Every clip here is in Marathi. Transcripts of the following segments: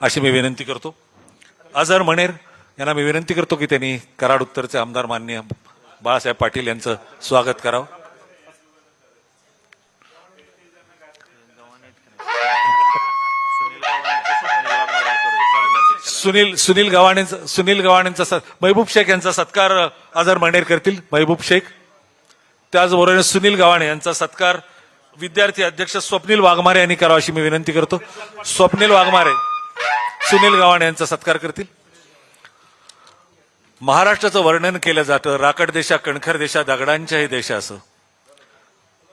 अशी मी विनंती करतो. अझर मणेर यांना मी विनंती करतो की त्यांनी कराड उत्तरचे आमदार मान्य बाळासाहेब पाटील यांचं स्वागत करावं. सुनील सुनील गव्हाणेंचा सुनील गव्हाणेंचा महबूब शेख यांचा सत्कार अझर मणेर करतील महबूब शेख. त्याचबरोबर सुनील गव्हाणे यांचा सत्कार विद्यार्थी अध्यक्ष स्वप्नील वाघमारे यांनी करावा अशी मी विनंती करतो. स्वप्नील वाघमारे सुनील गव्हाण यांचा सत्कार करतील. महाराष्ट्राचं वर्णन केलं जातं राकड देशा कणखर देशा दगडांच्याही देशा असं.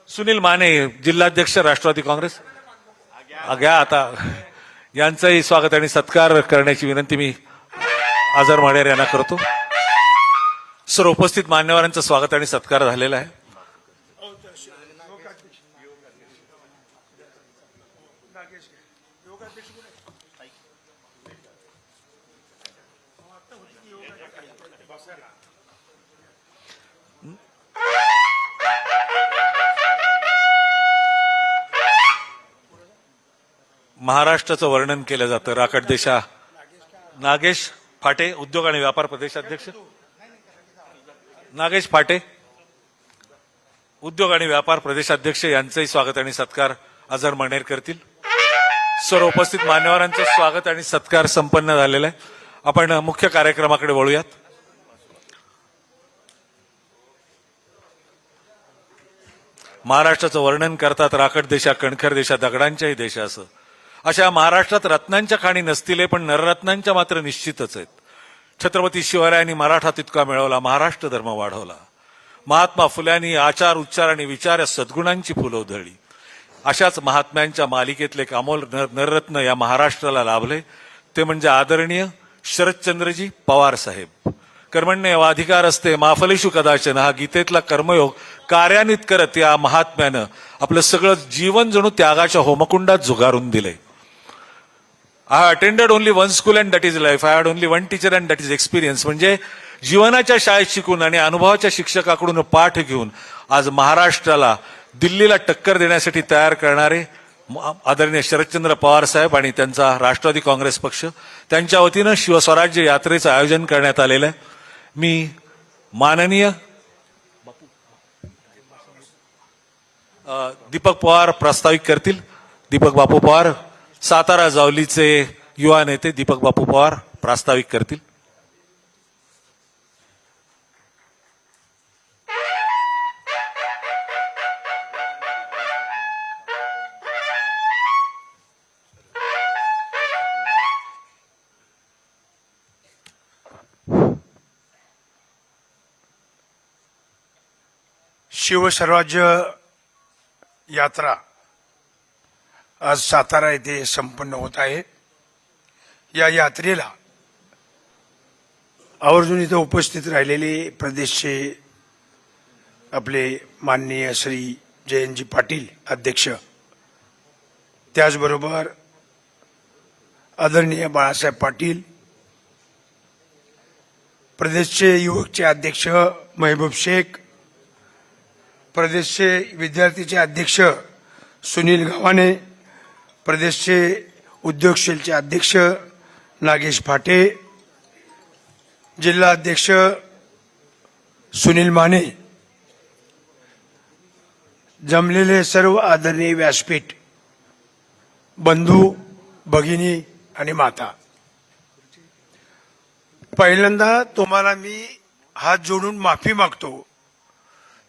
सुनील माने जिल्हाध्यक्ष राष्ट्रवादी काँग्रेस. घ्या आता यांचंही स्वागत आणि सत्कार करण्याची विनंती मी आजार माडेर यांना करतो. सर उपस्थित मान्यवरांचं स्वागत आणि सत्कार झालेला आहे. महाराष्ट्राचं वर्णन केलं जातं. राकट देशा नागेश फाटे उद्योग आणि व्यापार प्रदेशाध्यक्ष. नागेश फाटे उद्योग आणि व्यापार प्रदेशाध्यक्ष यांचंही स्वागत आणि सत्कार अझर मणेर करतील. सर्व उपस्थित मान्यवरांचं स्वागत आणि सत्कार संपन्न झालेला आहे. आपण मुख्य कार्यक्रमाकडे वळूयात. महाराष्ट्राचं वर्णन करतात राकड देशा कणखर देशा दगडांच्याही देशा असं. अशा महाराष्ट्रात रत्नांच्या खाणी नसतील पण नररत्नांच्या मात्र निश्चितच आहेत. छत्रपती शिवरायांनी मराठा तितका मिळवला महाराष्ट्र धर्म वाढवला. महात्मा फुल्यांनी आचार उच्चार आणि विचार या सद्गुणांची फुलं उधळली. अशाच महात्म्यांच्या मालिकेतले कामोल नररत्न या महाराष्ट्राला लाभले. ते म्हणजे आदरणीय शरदचंद्रजी पवार साहेब. कर्मण्य अधिकार असते माफलेशू कदाचन हा गीतेतला कर्मयोग कार्यान्वित करत या महात्म्यानं आपलं सगळं जीवन जणू त्यागाच्या होमकुंडात झुगारून दिलंय. I attended only one school and that is life I had only one teacher and that is experience म्हणजे जीवनाच्या शाळेत शिकून आणि अनुभवाच्या शिक्षकाकडून पाठ घेऊन आज महाराष्ट्राला दिल्लीला टक्कर देण्यासाठी तयार करणारे म- आदरणीय शरदचंद्र पवार साहेब आणि त्यांचा राष्ट्रवादी काँग्रेस पक्ष त्यांच्या वतीनं शिवस्वराज्य यात्रेचं आयोजन करण्यात आलेलं आहे. मी माननीय दीपक पवार प्रास्ताविक करतील. दीपक बापू पवार सातारा जावलीचे युवा नेते दीपक बापू पवार प्रास्ताविक करतील. शिवस्वराज्य यात्रा. आज सातारा येथे संपन्न होत आहे. या यात्रेला आवर्जून इथं उपस्थित राहिलेले प्रदेशचे आपले माननीय श्री जयंतजी पाटील अध्यक्ष त्याचबरोबर आदरणीय बाळासाहेब पाटील प्रदेशचे युवकचे अध्यक्ष महबूब शेख प्रदेशचे विद्यार्थीचे अध्यक्ष सुनील गव्हाणे प्रदेशचे उद्योगशीलचे अध्यक्ष नागेश फाटे जिल्हा अध्यक्ष सुनील माने. जमलेले सर्व आदरणीय व्यासपीठ बंधू भगिनी आणि माता. पहिल्यांदा तुम्हाला मी हात जोडून माफी मागतो.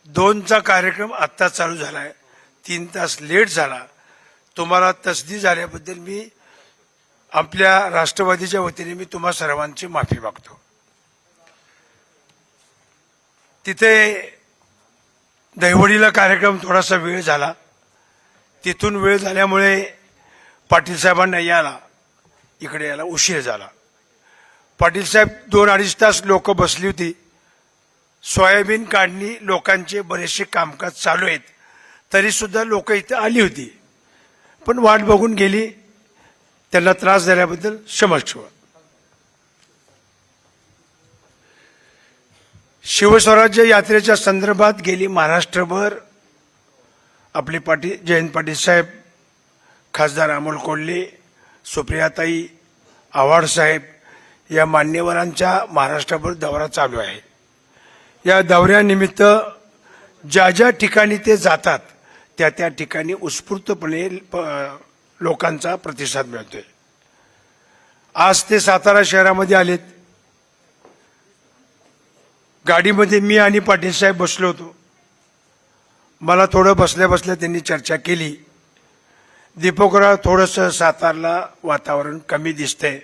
दोनचा कार्यक्रम आत्ता चालू झालाय. तीन तास लेट झाला. तुम्हाला तसदी झाल्याबद्दल मी आपल्या राष्ट्रवादीच्या वतीने मी तुम्हा सर्वांची माफी मागतो. तिथे दहिवडीला कार्यक्रम थोडासा वेळ झाला. तिथून वेळ झाल्यामुळे पाटील साहेबांना इकडे यायला उशीर झाला. पाटील साहेब दोन अडीच तास लोक बसली होती. सोयाबीन काढणी लोकांचे बरेचसे कामकाज चालू आहेत. तरीसुद्धा लोक इथं आली होती. पण वाट बघून गेली त्यांना त्रास झाल्याबद्दल क्षमस्व शिवस्वराज्य यात्रेच्या संदर्भात गेली महाराष्ट्रभर आपले पाटील जयंत पाटील साहेब खासदार अमोल कोल्हे सुप्रियाताई आव्हाड साहेब या मान्यवरांच्या महाराष्ट्राभर दौरा चालू आहे. या दौऱ्यानिमित्त ज्या ज्या ठिकाणी ते जातात त्या त्या ठिकाणी उत्स्फूर्तपणे प- लोकांचा प्रतिसाद मिळतोय. आज ते सातारा शहरामध्ये आलेत. गाडीमध्ये मी आणि पाटील साहेब बसलो होतो. मला थोडं बसल्या बसल्या त्यांनी चर्चा केली. दीपकराव थोडंसं सातारला वातावरण कमी दिसतंय.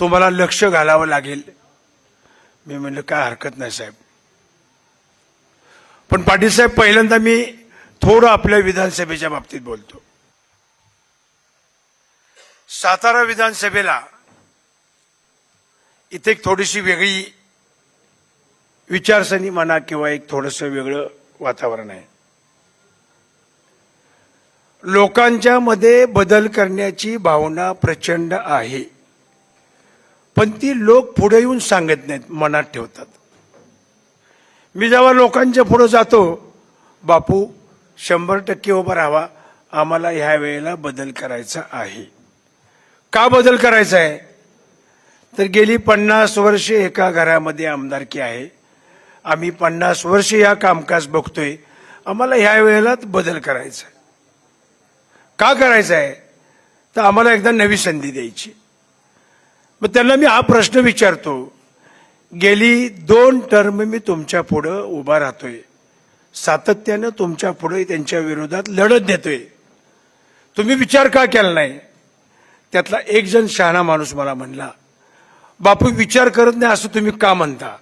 तुम्हाला लक्ष घालावं लागेल. मी म्हणलं काय हरकत नाही साहेब. पण पाटील साहेब पहिल्यांदा मी थोडं आपल्या विधानसभेच्या बाबतीत बोलतो. सातारा विधानसभेला इथे एक थोडीशी वेगळी विचारसरणी म्हणा किंवा एक थोडस वेगळं वातावरण आहे. लोकांच्या मध्ये बदल करण्याची भावना प्रचंड आहे. पण ती लोक पुढे येऊन सांगत नाहीत मनात ठेवतात. मी जेव्हा लोकांच्या पुढे जातो बापू शंभर टक्के उभा राहावा. आम्हाला ह्या वेळेला बदल करायचा आहे. का बदल करायचा आहे? तर गेली पन्नास वर्षे एका घरामध्ये आमदारकी आहे. आम्ही पन्नास वर्ष या कामकाज बघतोय. आम्हाला ह्या वेळेलाच बदल करायचा आहे. का करायचा आहे? तर आम्हाला एकदा नवी संधी द्यायची. मग त्यांना मी हा प्रश्न विचारतो. गेली दोन टर्म मी तुमच्या पुढं उभा राहतोय. सातत्यानं तुमच्यापुढे त्यांच्या विरोधात लढत देतोय. तुम्ही विचार का केला नाही? त्यातला एक जण शहाणा माणूस मला म्हणला बापू विचार करत नाही असं तुम्ही का म्हणता?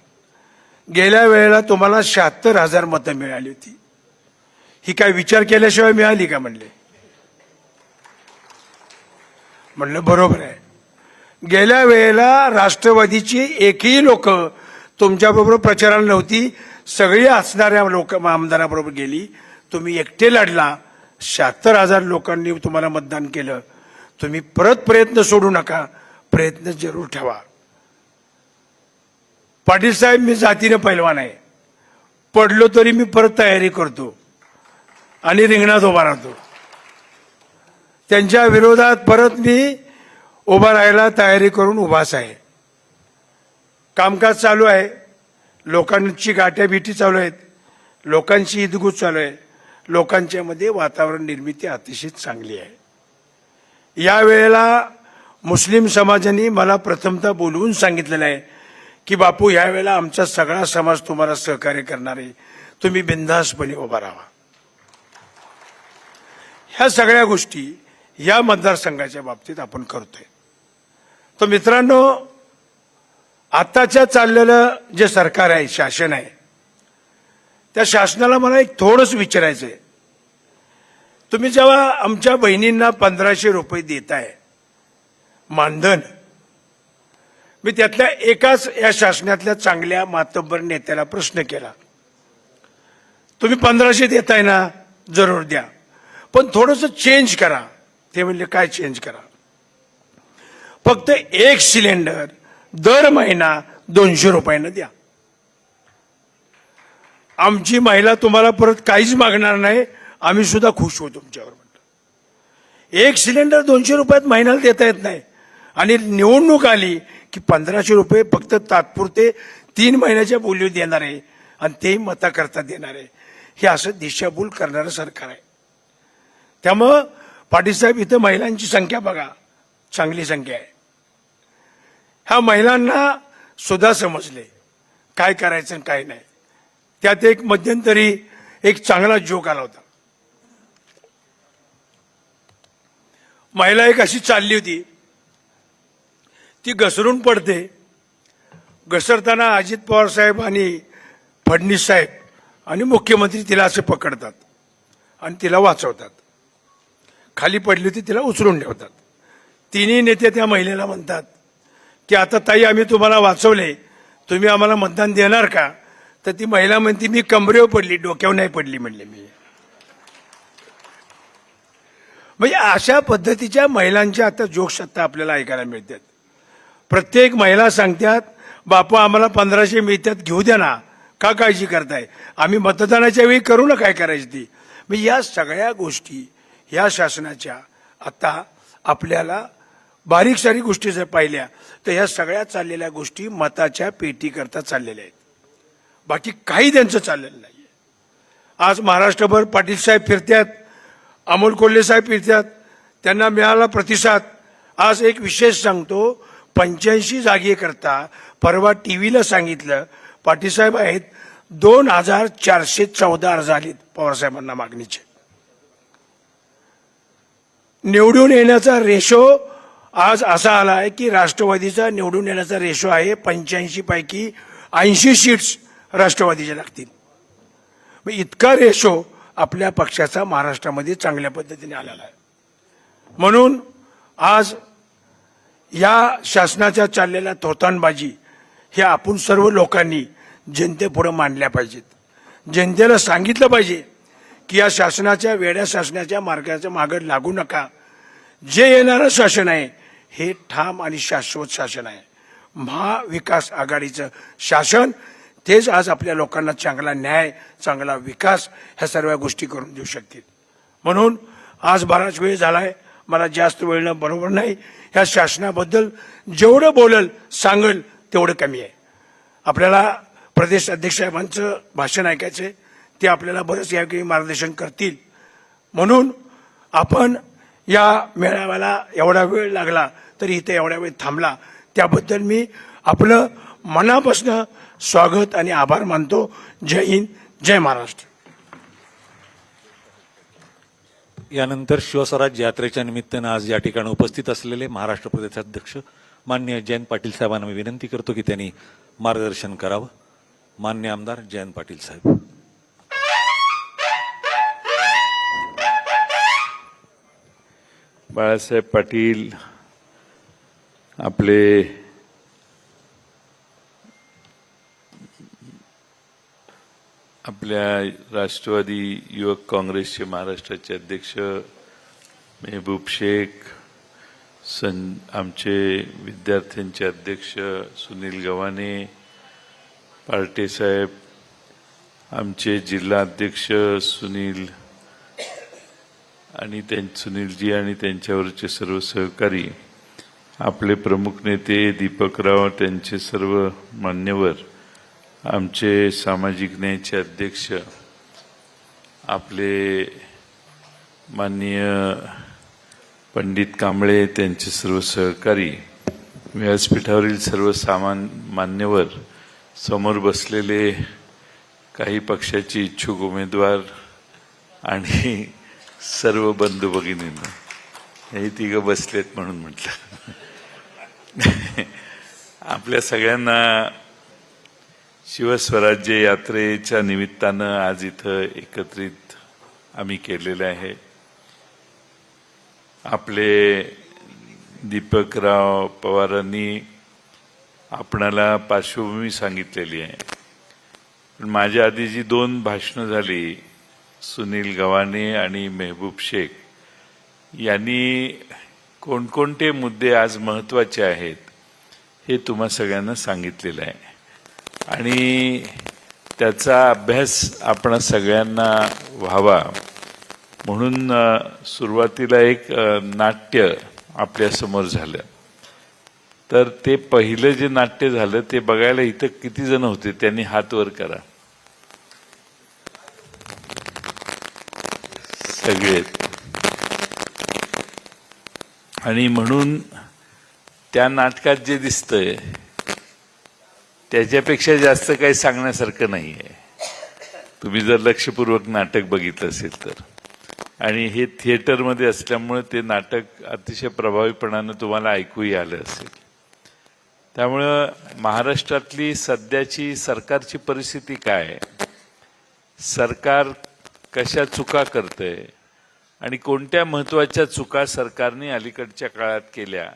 गेल्या वेळेला तुम्हाला शहात्तर हजार मतं मिळाली होती. ही काय विचार केल्याशिवाय मिळाली का? म्हणले. म्हणलं बरोबर आहे. गेल्या वेळेला राष्ट्रवादीची एकही लोक तुमच्याबरोबर प्रचाराला नव्हती सगळी असणाऱ्या लोक आमदाराबरोबर गेली. तुम्ही एकटे लढला. शहात्तर हजार लोकांनी तुम्हाला मतदान केलं. तुम्ही परत प्रयत्न सोडू नका. प्रयत्न जरूर ठेवा. पाटील साहेब मी जातीने पैलवान आहे. पडलो तरी मी परत तयारी करतो. आणि रिंगणात उभा राहतो. त्यांच्या विरोधात परत मी उभा राहायला तयारी करून उभाच आहे. कामकाज चालू आहे. लोकांची गाठ्याभेटी चालू आहेत. लोकांची इदगूज चालू आहे. लोकांच्यामध्ये वातावरण निर्मिती अतिशय चांगली आहे. या वेळेला मुस्लिम समाजाने मला प्रथमतः बोलवून सांगितलेलं आहे की बापू यावेळेला आमचा सगळा समाज तुम्हाला सहकार्य करणार आहे. तुम्ही बिनधास्तपणे उभा राहा. ह्या सगळ्या गोष्टी या मतदारसंघाच्या बाबतीत आपण करतोय. तर मित्रांनो आत्ताच्या चाललेलं जे सरकार आहे शासन आहे त्या शासनाला मला एक थोडंच विचारायचं आहे तुम्ही जेव्हा आमच्या बहिणींना पंधराशे रुपये देताय मानधन मी त्यातल्या एकाच या शासनातल्या चांगल्या मातब्बर नेत्याला प्रश्न केला. तुम्ही पंधराशे देताय ना जरूर द्या. पण थोडंसं चेंज करा. ते म्हणजे काय चेंज करा? फक्त एक सिलेंडर दर महिना दोनशे रुपयानं द्या. आमची महिला तुम्हाला परत काहीच मागणार नाही. आम्ही सुद्धा खुश होऊ तुमच्यावर म्हटलं. एक सिलेंडर दोनशे रुपयात महिन्याला देता येत नाही. आणि निवडणूक आली की पंधराशे रुपये फक्त तात्पुरते तीन महिन्याच्या बोलीवर देणार आहे आणि तेही मताकरता देणार आहे. हे असं दिशाभूल करणारं सरकार आहे. त्यामुळं पाटीलसाहेब इथं महिलांची संख्या बघा. चांगली संख्या आहे. ह्या महिलांना सुद्धा समजले काय करायचं आणि काय नाही. त्यात एक मध्यंतरी एक चांगला जोक आला होता. महिला एक अशी चालली होती. ती घसरून पडते. घसरताना अजित पवार साहेब आणि फडणवीस साहेब आणि मुख्यमंत्री तिला असे पकडतात आणि तिला वाचवतात. खाली पडली होती तिला उचलून ठेवतात. तिन्ही नेते त्या महिलेला म्हणतात की आता ताई आम्ही तुम्हाला वाचवले. तुम्ही आम्हाला मतदान देणार का? तर ती महिला म्हणते मी कमरेवर पडली डोक्यावर नाही पडली म्हणले मी. म्हणजे अशा पद्धतीच्या महिलांच्या आता जोक्स आता आपल्याला ऐकायला मिळतात. प्रत्येक महिला सांगतात बापू आम्हाला पंधराशे मिळतात घेऊ द्या ना. का काळजी करताय? आम्ही मतदानाच्या वेळी करू ना काय करायची ती? म्हणजे या सगळ्या गोष्टी या शासनाच्या आता आपल्याला बारीक सारी गोष्टी जर पाहिल्या तर ह्या सगळ्या चाललेल्या गोष्टी मताच्या पेटीकरता चाललेल्या आहेत. बाकी काही त्यांचं चाललेलं नाही आज महाराष्ट्रभर पाटील साहेब फिरतात अमोल कोल्हे साहेब फिरतात त्यांना मिळाला प्रतिसाद. आज एक विशेष सांगतो पंच्याऐंशी जागेकरता परवा टी व्हीला सांगितलं पाटील साहेब आहेत दोन हजार चारशे चौदा अर्ज आलेत पवारसाहेबांना मागणीचे. निवडून येण्याचा रेशो आज असा आला आहे की राष्ट्रवादीचा निवडून येण्याचा रेशो आहे. पंच्याऐंशी पैकी ऐंशी सीट्स राष्ट्रवादीच्या लागतील. मग इतका रेशो आपल्या पक्षाचा महाराष्ट्रामध्ये चांगल्या पद्धतीने आलेला आहे. म्हणून आज या शासनाच्या चाललेल्या तोतानबाजी हे आपण सर्व लोकांनी जनतेपुढं मांडल्या पाहिजेत. जनतेला सांगितलं पाहिजे की या शासनाच्या वेड्या शासनाच्या मार्गाच्या मागं लागू नका. जे येणारं शासन आहे हे ठाम आणि शाश्वत शासन आहे. महाविकास आघाडीचं शासन तेच आज आपल्या लोकांना चांगला न्याय चांगला विकास ह्या सर्व गोष्टी करून देऊ शकतील. म्हणून आज बराच वेळ झालाय मला जास्त वेळ बरोबर नाही. ह्या शासनाबद्दल जेवढं बोलल सांगल तेवढं कमी आहे. आपल्याला प्रदेश अध्यक्ष साहेबांचं भाषण ऐकायचं ते आपल्याला बरंच यावेळी मार्गदर्शन करतील. म्हणून आपण या मेळाव्याला एवढा वेळ लागला तरी इथे एवढा वेळ थांबला. त्याबद्दल मी आपलं मनापासनं स्वागत आणि आभार मानतो. जय हिंद जय महाराष्ट्र. यानंतर शिवस्वराज यात्रेच्या निमित्तानं आज या ठिकाणी उपस्थित असलेले महाराष्ट्र प्रदेशाध्यक्ष मान्य जयंत पाटील साहेबांना मी विनंती करतो की त्यांनी मार्गदर्शन करावं. मान्य आमदार जयंत पाटील साहेब. बाळासाहेब पाटील आपले आपल्या राष्ट्रवादी युवक काँग्रेसचे महाराष्ट्राचे अध्यक्ष मेहबूब शेख सं आमचे विद्यार्थ्यांचे अध्यक्ष सुनील गव्हाणे पार्टे साहेब आमचे जिल्हा अध्यक्ष सुनील आणि त्यां सुनीलजी आणि त्यांच्यावरचे सर्व सहकारी आपले प्रमुख नेते दीपकराव त्यांचे सर्व मान्यवर आमचे सामाजिक न्यायाचे अध्यक्ष आपले माननीय पंडित कांबळे त्यांचे सर्व सहकारी व्यासपीठावरील सर्व सामान मान्यवर समोर बसलेले काही पक्षाचे इच्छुक उमेदवार आणि सर्व बंधू भगिनींना हे तिघं बसलेत म्हणून म्हटलं. आपल्या सगळ्यांना शिवस्वराज्य यात्रेच्या निमित्तानं आज इथं एकत्रित आम्ही केलेलं आहे. आपले दीपकराव पवारांनी आपणाला पार्श्वभूमी सांगितलेली आहे. पण माझ्या आधी जी दोन भाषणं झाली सुनील गव्हाणे आणि मेहबूब शेख यांनी कोणकोणते मुद्दे आज महत्त्वाचे आहेत हे तुम्हा सगळ्यांना सांगितलेलं आहे. आणि त्याचा अभ्यास आपण सगळ्यांना व्हावा म्हणून सुरुवातीला एक नाट्य आपल्यासमोर झालं. तर ते पहिलं जे नाट्य झालं ते बघायला इथं किती जण होते त्यांनी हात वर करा. सगळे. आणि म्हणून त्या नाटकात जे दिसतंय त्याच्यापेक्षा जास्त काही सांगण्यासारखं नाही आहे तुम्ही जर लक्षपूर्वक नाटक बघितलं असेल तर. आणि हे थिएटरमध्ये असल्यामुळे ते नाटक अतिशय प्रभावीपणानं तुम्हाला ऐकूही आलं असेल. त्यामुळं महाराष्ट्रातली सध्याची सरकारची परिस्थिती काय? आहे सरकार कशा चुका करतंय? आणि कोणत्या महत्त्वाच्या चुका सरकारने अलीकडच्या काळात केल्या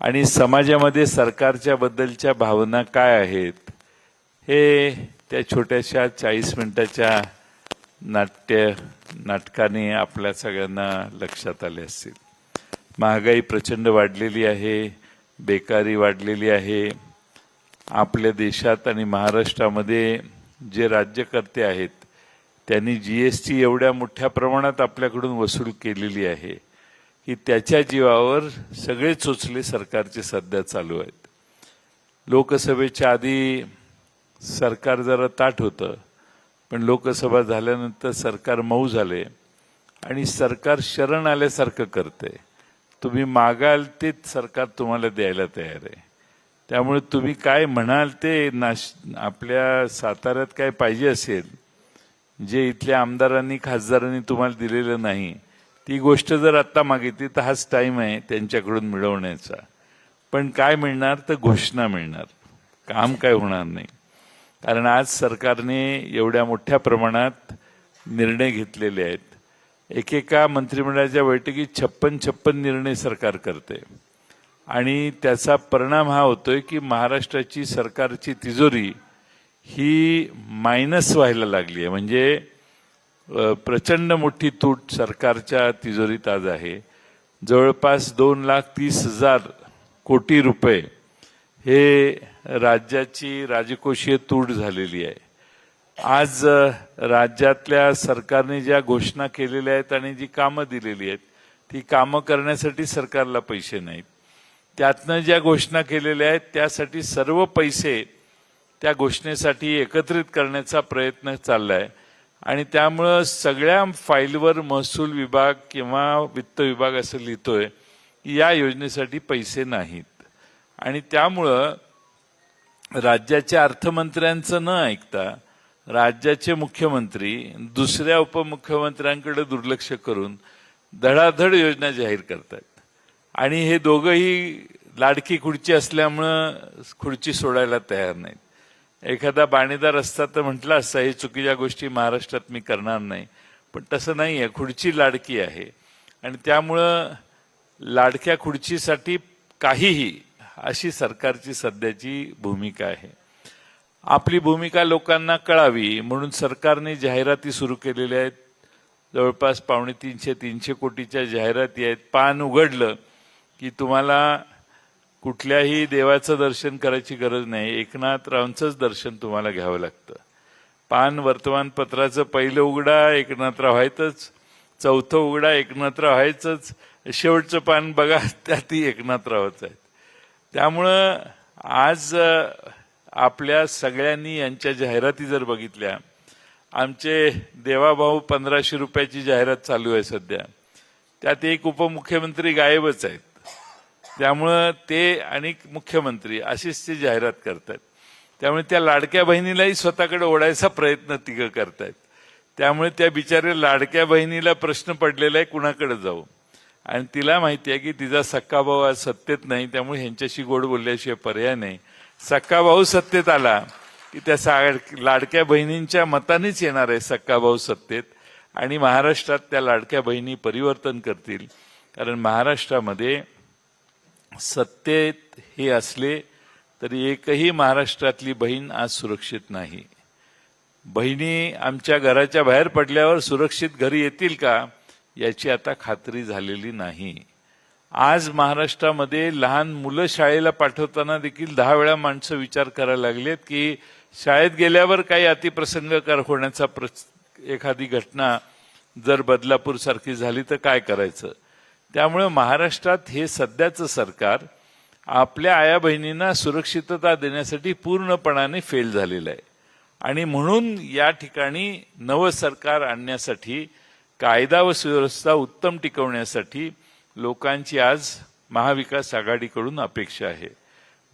आणि समाजामध्ये सरकारच्या बद्दलच्या भावना काय आहेत हे त्या छोट्याशा चाळीस मिनिटाच्या नाट्य नाटकाने आपल्या सगळ्यांना लक्षात आले असतील. महागाई प्रचंड वाढलेली आहे बेकारी वाढलेली आहे. आपल्या देशात आणि महाराष्ट्रामध्ये जे राज्यकर्ते आहेत त्यांनी जी एस टी एवढ्या मोठ्या प्रमाणात आपल्याकडून वसूल केलेली आहे की त्याच्या जीवावर सगळे चोचले सरकारचे सध्या चालू आहेत. लोकसभेच्या आधी सरकार जरा ताट होतं पण लोकसभा झाल्यानंतर सरकार मऊ झाले आणि सरकार शरण आल्यासारखं करते तुम्ही मागाल तेच सरकार तुम्हाला द्यायला तयार आहे. त्यामुळे तुम्ही काय म्हणाल ते नाश आपल्या साताऱ्यात काय पाहिजे असेल जे इथल्या आमदारांनी खासदारांनी तुम्हाला दिलेलं नाही ती गोष्ट जर आत्ता मागितली तर हाच टाइम आहे त्यांच्याकडून मिळवण्याचा. पण काय मिळणार? तर घोषणा मिळणार. काम काय होणार नाही. कारण आज सरकारने एवढ्या मोठ्या प्रमाणात निर्णय घेतलेले आहेत. एकेका मंत्रिमंडळाच्या बैठकीत छप्पन छप्पन निर्णय सरकार करते. आणि त्याचा परिणाम हा होतोय की महाराष्ट्राची सरकारची तिजोरी ही मायनस व्हायला लागली आहे. म्हणजे प्रचंड मोठी तूट सरकारच्या तिजोरीत आज आहे. जवळपास दोन लाख तीस हजार कोटी रुपये हे राज्याची राजकोषीय तूट झालेली आहे. आज राज्यातल्या सरकारने ज्या घोषणा केलेल्या आहेत आणि जी कामं दिलेली आहेत ती कामं करण्यासाठी सरकारला पैसे नाहीत. त्यातनं ज्या घोषणा केलेल्या आहेत त्यासाठी सर्व पैसे त्या घोषणेसाठी एकत्रित करण्याचा प्रयत्न चाललाय. आणि त्यामुळं सगळ्या फाईलवर महसूल विभाग किंवा वित्त विभाग असं लिहितोय की या योजनेसाठी पैसे नाहीत. आणि त्यामुळं राज्याच्या अर्थमंत्र्यांचं न ऐकता राज्याचे मुख्यमंत्री दुसऱ्या उपमुख्यमंत्र्यांकडे दुर्लक्ष करून धडाधड योजना जाहीर करतात. आणि हे दोघंही लाडकी खुर्ची असल्यामुळं खुर्ची सोडायला तयार नाहीत. एखादा बाणेदार असता तर म्हटलं असता हे चुकीच्या गोष्टी महाराष्ट्रात मी करणार नाही. पण तसं नाही आहे खुर्ची लाडकी आहे. आणि त्यामुळं लाडक्या खुर्चीसाठी काहीही अशी सरकारची सध्याची भूमिका आहे. आपली भूमिका लोकांना कळावी म्हणून सरकारने जाहिराती सुरू केलेल्या आहेत. जवळपास पावणे तीनशे तीनशे कोटीच्या जाहिराती आहेत. पान उघडलं की तुम्हाला कुठल्याही देवाचं दर्शन करायची गरज नाही. एकनाथ रावचंच दर्शन तुम्हाला घ्यावं लागतं. पान वर्तमानपत्राचं पहिलं उघडा एकनाथराव व्हायचंच चौथं उघडा एकनाथराव व्हायचंच शेवटचं पान बघा त्यातही एकनाथरावच आहेत. त्यामुळं आज आपल्या सगळ्यांनी यांच्या जाहिराती जर बघितल्या आमचे देवाभाऊ पंधराशे रुपयाची जाहिरात चालू आहे सध्या. त्यात एक उपमुख्यमंत्री गायबच आहेत. त्यामुळं ते आणि मुख्यमंत्री अशीच ते जाहिरात करतात त्यामुळे त्या लाडक्या बहिणीलाही स्वतःकडे ओढायचा प्रयत्न तिघं करतायत. त्यामुळे त्या बिचारे लाडक्या बहिणीला प्रश्न पडलेला आहे कुणाकडे जाऊ? आणि तिला माहिती आहे की तिचा सक्का भाऊ आज सत्तेत नाही त्यामुळे ह्यांच्याशी गोड बोलल्याशिवाय पर्याय नाही. सक्का भाऊ सत्तेत आला की त्या सा- लाडक्या बहिणींच्या मतानेच येणार आहे सक्का भाऊ सत्तेत. आणि महाराष्ट्रात त्या लाडक्या बहिणी परिवर्तन करतील. कारण महाराष्ट्रामध्ये सत्तेत हे असले तरी एकही महाराष्ट्रातली बहीण आज सुरक्षित नाही. बहिणी आमच्या घराच्या बाहेर पडल्यावर सुरक्षित घरी येतील का याची आता खात्री झालेली नाही. आज महाराष्ट्रामध्ये लहान मुलं शाळेला पाठवताना देखील दहा वेळा माणसं विचार करायला लागलेत की शाळेत गेल्यावर काही अतिप्रसंग कर होण्याचा प्र एखादी घटना जर बदलापूरसारखी झाली तर काय करायचं? त्यामुळे महाराष्ट्रात हे सध्याचं सरकार आपल्या आया बहिणींना सुरक्षितता देण्यासाठी पूर्णपणाने फेल झालेलं आहे. आणि म्हणून या ठिकाणी नवं सरकार आणण्यासाठी कायदा व सुव्यवस्था उत्तम टिकवण्यासाठी लोकांची आज महाविकास आघाडीकडून अपेक्षा आहे.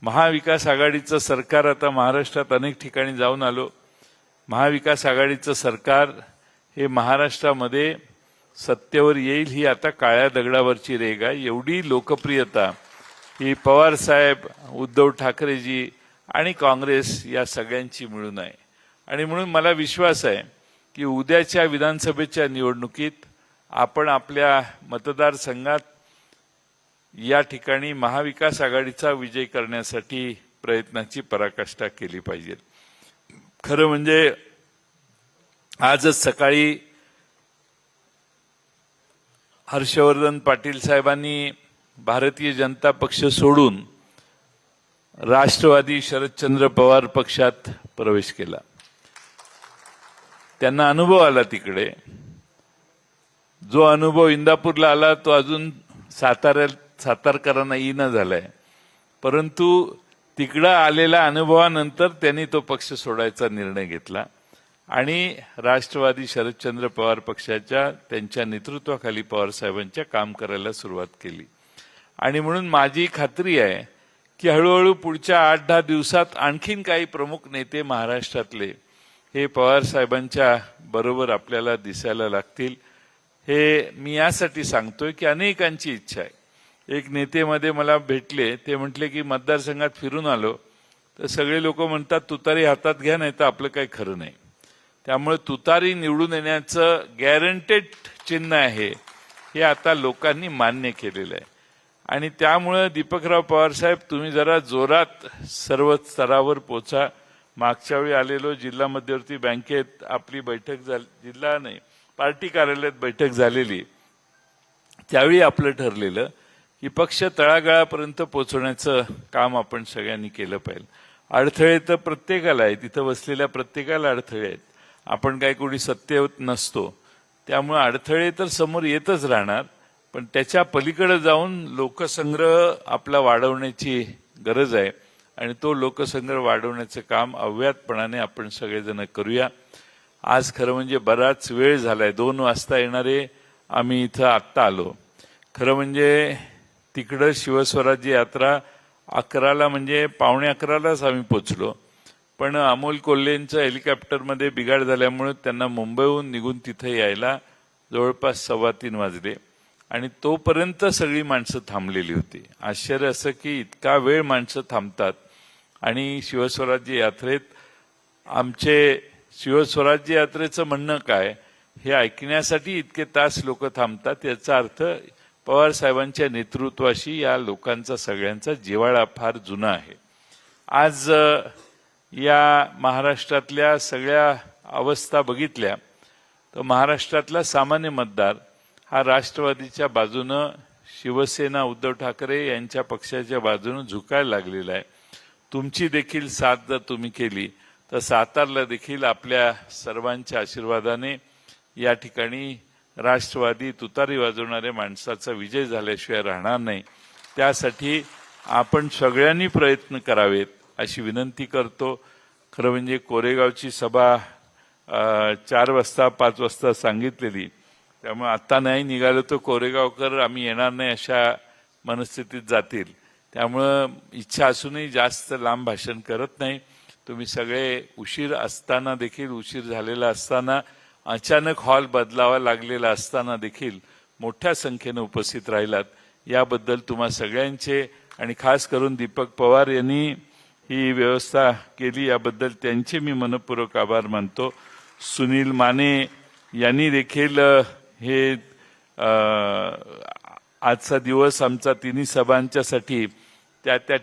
महाविकास आघाडीचं सरकार आता महाराष्ट्रात अनेक ठिकाणी जाऊन आलो. महाविकास आघाडीचं सरकार हे महाराष्ट्रामध्ये सत्तेवर येईल ही आता काळ्या दगडावरची रेग आहे. एवढी लोकप्रियता ही पवार साहेब उद्धव ठाकरेजी आणि काँग्रेस या सगळ्यांची मिळून आहे. आणि म्हणून मला विश्वास आहे की उद्याच्या विधानसभेच्या निवडणुकीत आपण आपल्या मतदारसंघात या ठिकाणी महाविकास आघाडीचा विजय करण्यासाठी प्रयत्नाची पराकाष्ठा केली पाहिजे. खरं म्हणजे आजच सकाळी हर्षवर्धन पाटील साहेबांनी भारतीय जनता पक्ष सोडून राष्ट्रवादी शरदचंद्र पवार पक्षात प्रवेश केला. त्यांना अनुभव आला तिकडे. जो अनुभव इंदापूरला आला तो अजून साताऱ्यात सातारकरांना येईना झालाय. परंतु तिकडं आलेल्या अनुभवानंतर त्यांनी तो पक्ष सोडायचा निर्णय घेतला. आणि राष्ट्रवादी शरदचंद्र पवार पक्षाच्या त्यांच्या नेतृत्वाखाली पवार साहेबांच्या काम करायला सुरुवात केली. आणि म्हणून माझी खात्री आहे की हळूहळू पुढच्या आठ दहा दिवसात आणखीन काही प्रमुख नेते महाराष्ट्रातले हे पवार साहेबांच्या बरोबर आपल्याला दिसायला लागतील. हे मी यासाठी सांगतोय की अनेकांची इच्छा आहे. एक नेतेमध्ये मला भेटले ते म्हटले की मतदारसंघात फिरून आलो. तर सगळे लोक म्हणतात तुतारी हातात घ्या नाही तर आपलं काही खरं नाही. त्यामुळे तुतारी निवडून येण्याचं गॅरंटेड चिन्ह आहे हे आता लोकांनी मान्य केलेलं आहे. आणि त्यामुळं दीपकराव पवार साहेब तुम्ही जरा जोरात सर्व स्तरावर पोचा. मागच्या वेळी आलेलो जिल्हा मध्यवर्ती बँकेत आपली बैठक झाली जिल्हा नाही पार्टी कार्यालयात बैठक झालेली. त्यावेळी आपलं ठरलेलं की पक्ष तळागाळापर्यंत पोचवण्याचं काम आपण सगळ्यांनी केलं पाहिजे. अडथळे तर प्रत्येकाला आहे तिथं बसलेल्या प्रत्येकाला अडथळे आहेत. आपण काही कोणी सत्तेत नसतो. त्यामुळे अडथळे तर समोर येतच राहणार पण त्याच्या पलीकडे जाऊन लोकसंग्रह आपला वाढवण्याची गरज आहे आणि तो लोकसंग्रह वाढवण्याचं काम अव्यातपणाने आपण सगळेजण करूया. आज खरं म्हणजे बराच वेळ झालाय दोन वाजता येणारे आम्ही इथं आत्ता आलो. खरं म्हणजे तिकडं शिवस्वराज्य यात्रा अकराला म्हणजे पावणे अकरालाच आम्ही पोचलो. पण अमोल कोल्हेंच्या हेलिकॉप्टरमध्ये बिघाड झाल्यामुळे त्यांना मुंबईहून निघून तिथे यायला जवळपास सव्वा तीन वाजले. आणि तोपर्यंत सगळी माणसं थांबलेली होती. आश्चर्य असं की इतका वेळ माणसं थांबतात. आणि शिवस्वराज्य यात्रेत आमचे शिवस्वराज्य यात्रेचं म्हणणं काय? हे ऐकण्यासाठी इतके तास लोक थांबतात याचा अर्थ पवार साहेबांच्या नेतृत्वाशी या लोकांचा सगळ्यांचा जिवाळा फार जुना आहे. आज या महाराष्ट्रातल्या सगळ्या अवस्था बघितल्या तर महाराष्ट्रातला सामान्य मतदार हा राष्ट्रवादीच्या बाजूनं शिवसेना उद्धव ठाकरे यांच्या पक्षाच्या बाजूनं झुकायला लागलेला आहे. तुमची देखील साथ जर तुम्ही केली तर सातारला देखील आपल्या सर्वांच्या आशीर्वादाने या ठिकाणी राष्ट्रवादी तुतारी वाजवणाऱ्या माणसाचा विजय झाल्याशिवाय राहणार नाही. त्यासाठी आपण सगळ्यांनी प्रयत्न करावेत. अशी विनंती करतो. खरं म्हणजे कोरेगावची सभा चार वाजता पाच वाजता सांगितलेली. त्यामुळे आत्ता नाही निघालो तर कोरेगावकर आम्ही येणार नाही अशा मनस्थितीत जातील. त्यामुळं इच्छा असूनही जास्त लांब भाषण करत नाही. तुम्ही सगळे उशीर असताना देखील उशीर झालेला असताना अचानक हॉल बदलावा लागलेला असताना देखील मोठ्या संख्येनं उपस्थित राहिलात. याबद्दल तुम्हा सगळ्यांचे आणि खास करून दीपक पवार यांनी ही व्यवस्था केली याबद्दल त्यांचे मी मनपूर्वक आभार मानतो. सुनील माने यांनी देखील हे आजचा दिवस आमचा तिन्ही सभांच्यासाठी त्या त्या